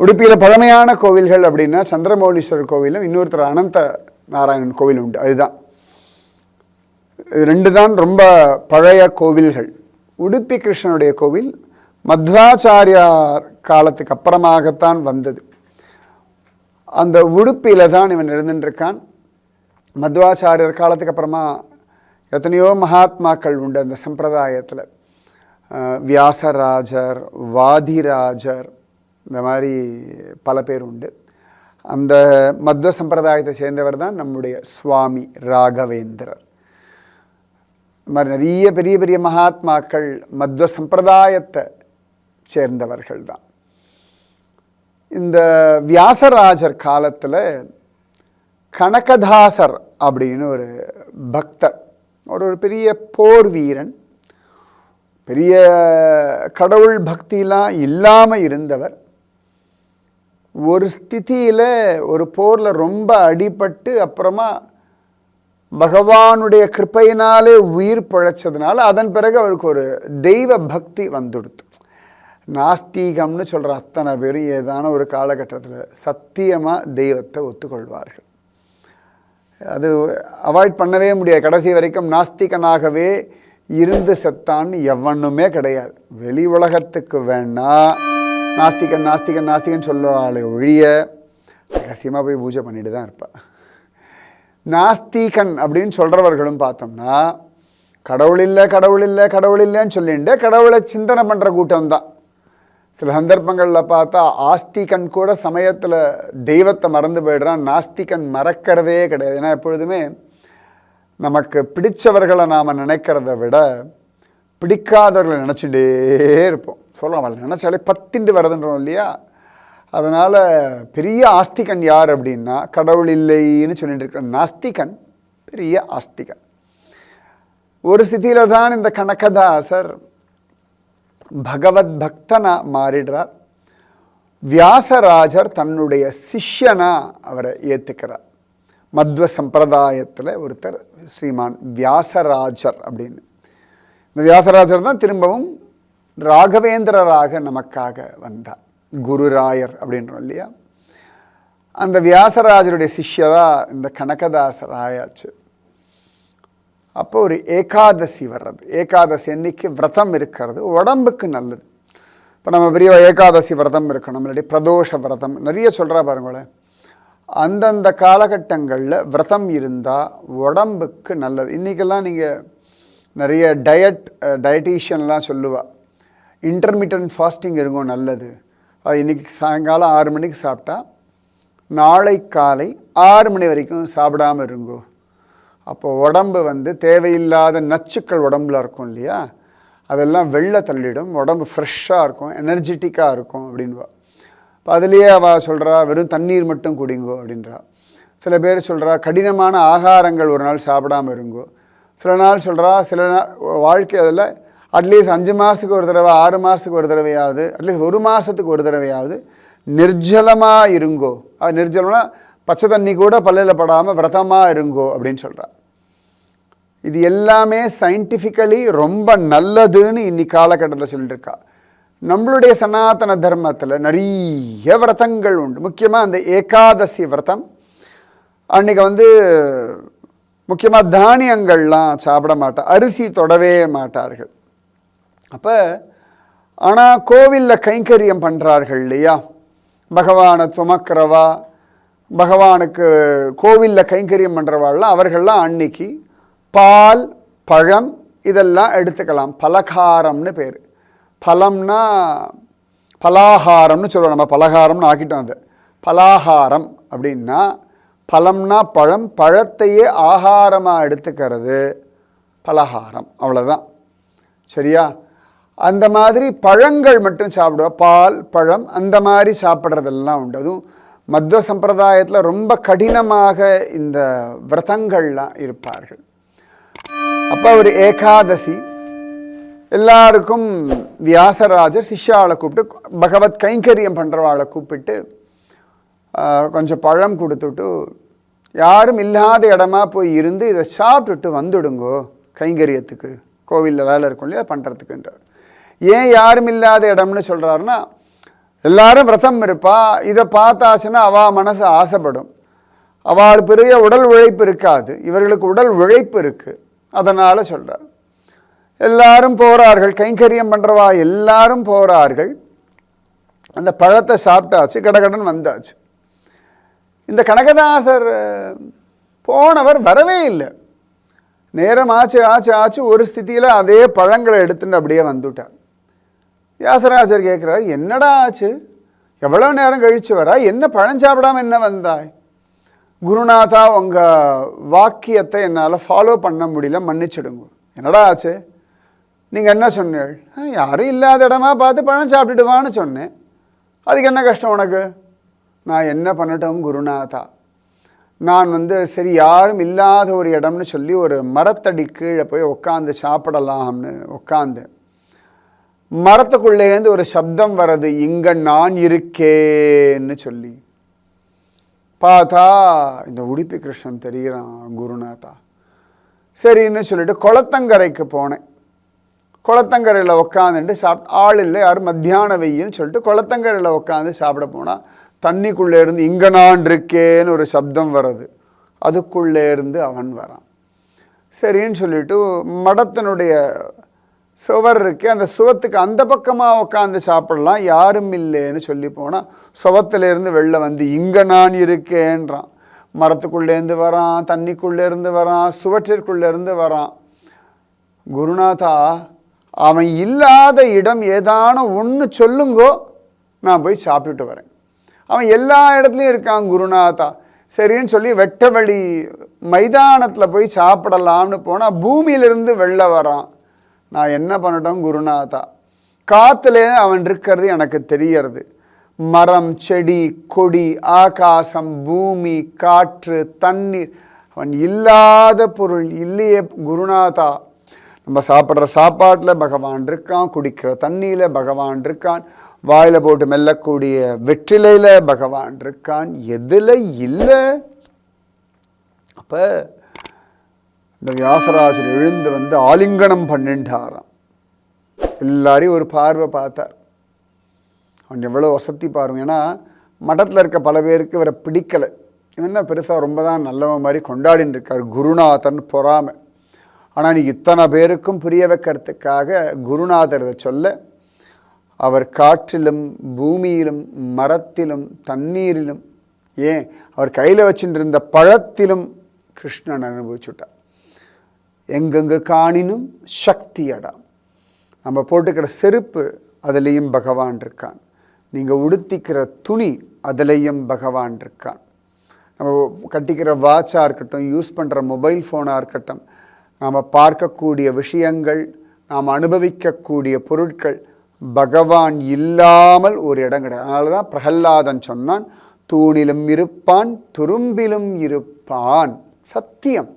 உடுப்பியில் பழமையான கோவில்கள் அப்படின்னா சந்திரமௌலீஸ்வரர் கோவிலும் இன்னொருத்தர் அனந்த நாராயணன் கோவில் உண்டு. அதுதான். இது ரெண்டு தான் ரொம்ப பழைய கோவில்கள். உடுப்பி கிருஷ்ணனுடைய கோவில் மத்வாச்சாரியார் காலத்துக்கு அப்புறமாகத்தான் வந்தது. அந்த உடுப்பியில் தான் இவன் இருந்துட்டுருக்கான் மத்வாச்சாரியர் காலத்துக்கு அப்புறமா எத்தனையோ மகாத்மாக்கள் உண்டு அந்த சம்பிரதாயத்தில். வியாசராஜர் வாதிராஜர் இந்த மாதிரி பல பேர் உண்டு. அந்த மத்வ சம்பிரதாயத்தை சேர்ந்தவர் தான் நம்முடைய சுவாமி ராகவேந்திரர். இந்த மாதிரி நிறைய பெரிய பெரிய மகாத்மாக்கள் மத்வ சம்பிரதாயத்தை சேர்ந்தவர்கள் தான். இந்த வியாசராஜர் காலத்தில் கனகதாசர் அப்படின்னு ஒரு பக்தர் ஒரு ஒரு பெரிய போர் வீரன் பெரிய கடவுள் பக்திலாம் இல்லாமல் இருந்தவர். ஒரு ஸ்திதியில் ஒரு போரில் ரொம்ப அடிபட்டு அப்புறமா பகவானுடைய கிருப்பையினாலே உயிர் பிழைச்சதுனால அதன் பிறகு அவருக்கு ஒரு தெய்வ பக்தி வந்துடுத்து நாஸ்தீகம்னு சொல்கிற அத்தனை பேரும் ஏதான ஒரு காலகட்டத்தில் சத்தியமாக தெய்வத்தை ஒத்துக்கொள்வார்கள். அது அவாய்ட் பண்ணவே முடியாது. கடைசி வரைக்கும் நாஸ்திகனாகவே இருந்து செத்தான்னு எவனுமே கிடையாது. வெளி உலகத்துக்கு வேணா நாஸ்திகன் நாஸ்திகன் நாஸ்திகன் சொல்லுவாளே ஒழிய ரகசியமாக போய் பூஜை பண்ணிட்டு தான் இருப்பாள் நாஸ்திகன் அப்படின்னு சொல்கிறவர்களும் பார்த்தோம்னா கடவுள் இல்லை கடவுள் இல்லை கடவுள் இல்லைன்னு சொல்லிட்டு கடவுளை சிந்தனை பண்ணுற கூட்டம் தான். சில சந்தர்ப்பங்களில் பார்த்தா ஆஸ்திகன் கூட சமயத்தில் தெய்வத்தை மறந்து போயிடுறான். நாஸ்திகன் மறக்கிறதே கிடையாது. ஏன்னா எப்பொழுதுமே நமக்கு பிடிச்சவர்களை நாம் நினைக்கிறத விட பிடிக்காதவர்களை நினச்சிட்டே இருப்போம். சொல்லலாம் அவளை நினச்சாலே பத்திண்டு வரதுன்றோம் இல்லையா? அதனால் பெரிய ஆஸ்திகன் யார் அப்படின்னா கடவுள் இல்லைன்னு சொல்லிட்டு இருக்க நாஸ்திகன் பெரிய ஆஸ்திகன். ஒரு ஸ்திதியில் தான் இந்த கனகதாசர் பகவத் பக்தனா மாறிடுறார். வியாசராஜர் தன்னுடைய சிஷ்யனா அவரை ஏற்றுக்கிறார் மத்வ சம்பிரதாயத்தில் ஒருத்தர் ஸ்ரீமான் வியாசராஜர் அப்படின்னு. இந்த வியாசராஜர் தான் திரும்பவும் ராகவேந்திரராக நமக்காக வந்தார். குருராயர் அப்படின்றோம் இல்லையா? அந்த வியாசராஜருடைய சிஷ்யராக இந்த கனகதாசர் ஆயாச்சு அப்போ ஒரு ஏகாதசி வர்றது. ஏகாதசி அன்னைக்கு விரதம் இருக்கிறது. உடம்புக்கு நல்லது. இப்போ நம்ம பெரிய ஏகாதசி விரதம் இருக்கணும். இல்லாட்டி பிரதோஷ விரதம். நிறைய சொல்கிறா பாருங்களேன். அந்தந்த காலகட்டங்களில் விரதம் இருந்தால் உடம்புக்கு நல்லது. இன்றைக்கெல்லாம் நீங்கள் நிறைய டயட் டயட்டீஷியன்லாம் சொல்லுவாள் இன்டர்மீடியன்ட் ஃபாஸ்டிங் இருக்கும் நல்லது. அது இன்றைக்கி சாயங்காலம் ஆறு மணிக்கு சாப்பிட்டா நாளை காலை ஆறு மணி வரைக்கும் சாப்பிடாமல் இருங்கோ. அப்போ உடம்பு வந்து தேவையில்லாத நச்சுக்கள் உடம்புல இருக்கும் இல்லையா? அதெல்லாம் வெளில தள்ளிடும். உடம்பு ஃப்ரெஷ்ஷாக இருக்கும் எனர்ஜெட்டிக்காக இருக்கும் அப்படின்வா இப்போ அதுலேயே அவள் சொல்கிறா வெறும் தண்ணீர் மட்டும் குடிங்கோ அப்படின்றா. சில பேர் சொல்கிறா கடினமான ஆகாரங்கள் ஒரு நாள் சாப்பிடாமல் இருங்கோ. சில நாள் சொல்கிறா சில நாள் வாழ்க்கையில் அட்லீஸ்ட் அஞ்சு மாதத்துக்கு ஒரு தடவை ஆறு மாதத்துக்கு ஒரு தடவையாவது அட்லீஸ்ட் ஒரு மாதத்துக்கு ஒரு தடவையாவது நிர்ஜலமாக இருங்கோ. அது நிர்ஜலம்னா பச்சை தண்ணி கூட பல்லில் படாமல் விரதமாக இருங்கோ அப்படின்னு சொல்கிறா இது எல்லாமே சயின்டிஃபிக்கலி ரொம்ப நல்லதுன்னு இன்னைக்கு காலகட்டத்தில் சொல்லிட்டு இருக்கா நம்மளுடைய சனாதன தர்மத்தில் நிறைய விரதங்கள் உண்டு. முக்கியமாக அந்த ஏகாதசி விரதம். அன்றைக்கி வந்து முக்கியமாக தானியங்கள்லாம் சாப்பிட மாட்டார் அரிசி தொடவே மாட்டார்கள். அப்போ ஆனால் கோவிலில் கைங்கரியம் பண்ணுறார்கள் இல்லையா? பகவானை துமக்கிறவா பகவானுக்கு கோவிலில் கைங்கரியம் பண்ணுறவாள்லாம் அவர்கள்லாம் அன்னைக்கு பால் பழம் இதெல்லாம் எடுத்துக்கலாம். பலகாரம்னு பேர். பழம்னா பலாகாரம்னு சொல்லுவோம் நம்ம பலகாரம்னு ஆக்கிட்டோம் அது. பலாகாரம் அப்படின்னா பழம்னா பழம் பழத்தையே ஆகாரமாக எடுத்துக்கிறது. பலகாரம் அவ்வளோதான் சரியா? அந்த மாதிரி பழங்கள் மட்டும் சாப்பிடுவோம் பால் பழம் அந்த மாதிரி சாப்பிட்றதெல்லாம் உண்டு. அதுவும் மத்வ சம்பிரதாயத்தில் ரொம்ப கடினமாக இந்த விரதங்கள்லாம் இருப்பார்கள். அப்போ ஒரு ஏகாதசி. எல்லாருக்கும் வியாசராஜர் சிஷ்யாவை கூப்பிட்டு பகவத் கைங்கரியம் பண்ணுறவாளை கூப்பிட்டு கொஞ்சம் பழம் கொடுத்துட்டு யாரும் இல்லாத இடமா போய் இருந்து இதை சாப்பிட்டுட்டு வந்துடுங்கோ கைங்கரியத்துக்கு. கோவிலில் வேலை இருக்கும் இல்லையா? பண்ணுறதுக்குன்றார் ஏன் யாரும் இல்லாத இடம்னு சொல்கிறாருன்னா எல்லாரும் விரதம் இருப்பா இதை பார்த்தாச்சுன்னா அவள் மனசு ஆசைப்படும். அவள் பெரிய உடல் உழைப்பு இருக்காது. இவர்களுக்கு உடல் உழைப்பு இருக்குது அதனால் சொல்கிறார் எல்லாரும் போகிறார்கள் கைங்கரியம் பண்ணுறவா எல்லாரும் போகிறார்கள் அந்த பழத்தை சாப்பிட்டாச்சு கடகடன் வந்தாச்சு. இந்த கனகதாசர் போனவர் வரவே இல்லை. நேரம் ஆச்சு ஆச்சு ஆச்சு ஒரு ஸ்தித்தியில் அதே பழங்களை எடுத்துட்டு அப்படியே வந்துட்டார். வியாசராஜர் கேட்குறார் என்னடா ஆச்சு? எவ்வளோ நேரம் கழித்து வரா? என்ன பழம் சாப்பிடாம என்ன வந்தாய்? குருநாதா உங்கள் வாக்கியத்தை என்னால் ஃபாலோ பண்ண முடியல மன்னிச்சிடுங்க. என்னடா ஆச்சு? நீங்கள் என்ன சொன்னீள் "ஆ, யாரும் இல்லாத இடமா பார்த்து பழம் சாப்பிட்டுடுவான்னு சொன்னேன். அதுக்கு என்ன கஷ்டம் உனக்கு? நான் என்ன பண்ணட்டும் குருநாதா. நான் வந்து சரி யாரும் இல்லாத ஒரு இடம்னு சொல்லி ஒரு மரத்தடி கீழே போய் உட்காந்து சாப்பிடலாம்னு உட்காந்து மரத்துக்குள்ளேருந்து ஒரு சப்தம் வர்றது இங்கே நான் இருக்கேன்னு சொல்லி. பார்த்தா இந்த உடுப்பி கிருஷ்ணன் தெரிகிறான் குருநாதா. சரின்னு சொல்லிட்டு குளத்தங்கரைக்கு போனேன். குளத்தங்கரையில் உட்காந்துட்டு சாப் ஆள் இல்லை யாரும் மத்தியான வெயின்னு சொல்லிட்டு குளத்தங்கரையில் உட்காந்து சாப்பிட போனால் தண்ணிக்குள்ளே இருந்து இங்கே நான் இருக்கேன்னு ஒரு சப்தம் வர்றது. அதுக்குள்ளே இருந்து அவன் வரான். சரின்னு சொல்லிட்டு மடத்தினுடைய சுவர் இருக்கு. அந்த சுவத்துக்கு அந்த பக்கமாக உட்காந்து சாப்பிடலாம். யாரும் இல்லைன்னு சொல்லி போனால் சுவத்துலேருந்து வெளில வந்து இங்கே நான் இருக்கேன்றான். மரத்துக்குள்ளேருந்து வரான் தண்ணிக்குள்ளேருந்து வரான் சுவற்றிற்குள்ளேருந்து வரான். குருநாதா அவன் இல்லாத இடம் ஏதான ஒன்று சொல்லுங்கோ. நான் போய் சாப்பிட்டுட்டு வரேன். அவன் எல்லா இடத்துலையும் இருக்கான் குருநாதா. சரின்னு சொல்லி வெட்ட வழி மைதானத்தில் போய் சாப்பிடலாம்னு போனால் பூமியிலிருந்து வெளில வரான். நான் என்ன பண்ணட்டும் குருநாதா? காற்றுல அவன் இருக்கிறது எனக்கு தெரியறது. மரம் செடி கொடி ஆகாசம் பூமி காற்று தண்ணீர். அவன் இல்லாத பொருள் இல்லையே குருநாதா. நம்ம சாப்பிட்ற சாப்பாட்டில் பகவான் இருக்கான் குடிக்கிற தண்ணியில் பகவான் இருக்கான் வாயில் போட்டு மெல்லக்கூடிய வெற்றிலையில் பகவான் இருக்கான். எதில் இல்லை? அப்போ இந்த வியாசராஜர் எழுந்து வந்து ஆலிங்கனம் பண்ணிட்டாராம் எல்லாரையும் ஒரு பார்வை பார்த்தார். அவன் எவ்வளோ வசதி பாருங்க. ஏன்னா மடத்தில் இருக்க பல பேருக்கு இவரை பிடிக்கலை. இவன் என்ன பெருசாக ரொம்ப தான் நல்லவன் மாதிரி கொண்டாடின்னு இருக்கார் குருநாதன் பொறாமை. ஆனால் நீ இத்தனை பேருக்கும் புரிய வைக்கிறதுக்காக குருநாதர் இதை சொல்ல அவர் காற்றிலும் பூமியிலும் மரத்திலும் தண்ணீரிலும் ஏன்? அவர் கையில் வச்சுட்டு இருந்த பழத்திலும் கிருஷ்ணன் அனுபவிச்சுட்டார். எங்கெங்கு காணினும் சக்தி இடம் நம்ம போட்டுக்கிற செருப்பு அதுலேயும் பகவான் இருக்கான். நீங்கள் உடுத்திக்கிற துணி அதுலேயும் பகவான் இருக்கான். நம்ம கட்டிக்கிற வாட்சாக இருக்கட்டும் யூஸ் பண்ணுற மொபைல் ஃபோனாக இருக்கட்டும் நாம் பார்க்கக்கூடிய விஷயங்கள் நாம் அனுபவிக்கக்கூடிய பொருட்கள் பகவான் இல்லாமல் ஒரு இடம் கிடையாது. அதனால தான் பிரகல்லாதன் சொன்னான் தூணிலும் இருப்பான் துரும்பிலும் இருப்பான். சத்தியம்.